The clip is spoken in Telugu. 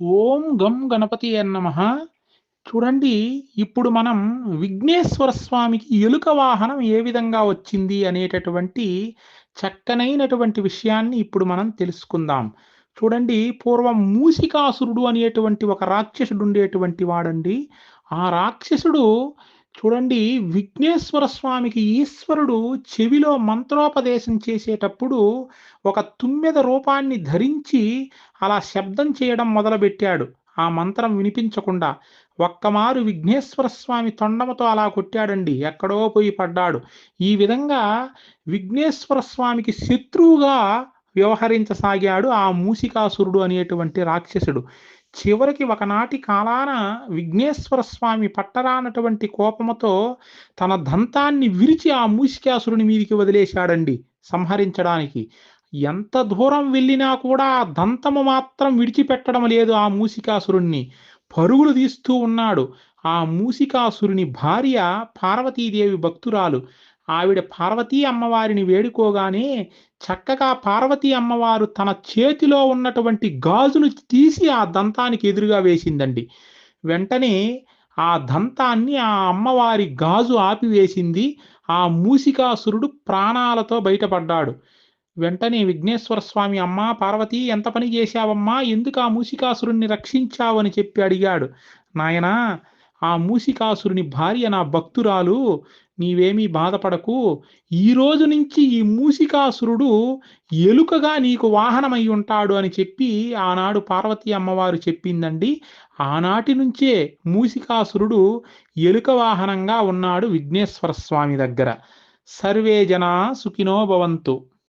ఓం గం గణపతి నమ. చూడండి ఇప్పుడు మనం విఘ్నేశ్వర స్వామికి ఎలుక వాహనం ఏ విధంగా వచ్చింది అనేటటువంటి చక్కనైనటువంటి విషయాన్ని ఇప్పుడు మనం తెలుసుకుందాం. చూడండి పూర్వం మూసికాసురుడు అనేటువంటి ఒక రాక్షసుడు ఉండేటువంటి వాడండి. ఆ రాక్షసుడు చూడండి విఘ్నేశ్వర స్వామికి ఈశ్వరుడు చెవిలో మంత్రోపదేశం చేసేటప్పుడు ఒక తుమ్మెద రూపాన్ని ధరించి అలా శబ్దం చేయడం మొదలుపెట్టాడు. ఆ మంత్రం వినిపించకుండా ఒక్కమారు విఘ్నేశ్వర స్వామి తొండమతో అలా కొట్టాడండి. ఎక్కడో పోయి పడ్డాడు. ఈ విధంగా విఘ్నేశ్వర స్వామికి శత్రువుగా వ్యవహరించసాగాడు ఆ మూసికాసురుడు అనేటువంటి రాక్షసుడు. చివరికి ఒకనాటి కాలాన విఘ్నేశ్వర స్వామి పట్టరానటువంటి కోపముతో తన దంతాన్ని విరిచి ఆ మూసికాసురుని మీదికి వదిలేశాడండి సంహరించడానికి. ఎంత దూరం వెళ్ళినా కూడా ఆ దంతము మాత్రం విడిచిపెట్టడం లేదు ఆ మూసికాసురుణ్ణి పరుగులు తీస్తూ ఉన్నాడు. ఆ మూసికాసురుని భార్య పార్వతీదేవి భక్తురాలు. ఆవిడ పార్వతీ అమ్మవారిని వేడుకోగానే చక్కగా పార్వతీ అమ్మవారు తన చేతిలో ఉన్నటువంటి గాజును తీసి ఆ దంతానికి ఎదురుగా వేసిందండి. వెంటనే ఆ దంతాన్ని ఆ అమ్మవారి గాజు ఆపివేసింది. ఆ మూసికాసురుడు ప్రాణాలతో బయటపడ్డాడు. వెంటనే విఘ్నేశ్వర స్వామి అమ్మ పార్వతి ఎంత పని చేశావమ్మా? ఎందుకు ఆ మూసికాసురుణ్ణి రక్షించావని చెప్పి అడిగాడు. నాయనా ఆ మూసికాసురుని భార్య నా భక్తురాలు నీవేమీ బాధపడకు. ఈ రోజు నుంచి ఈ మూసికాసురుడు ఎలుకగా నీకు వాహనమై ఉంటాడు అని చెప్పి ఆనాడు పార్వతీ అమ్మవారు చెప్పిందండి. ఆనాటి నుంచే మూసికాసురుడు ఎలుక వాహనంగా ఉన్నాడు విఘ్నేశ్వర స్వామి దగ్గర. సర్వే జనా సుఖినో భవంతు.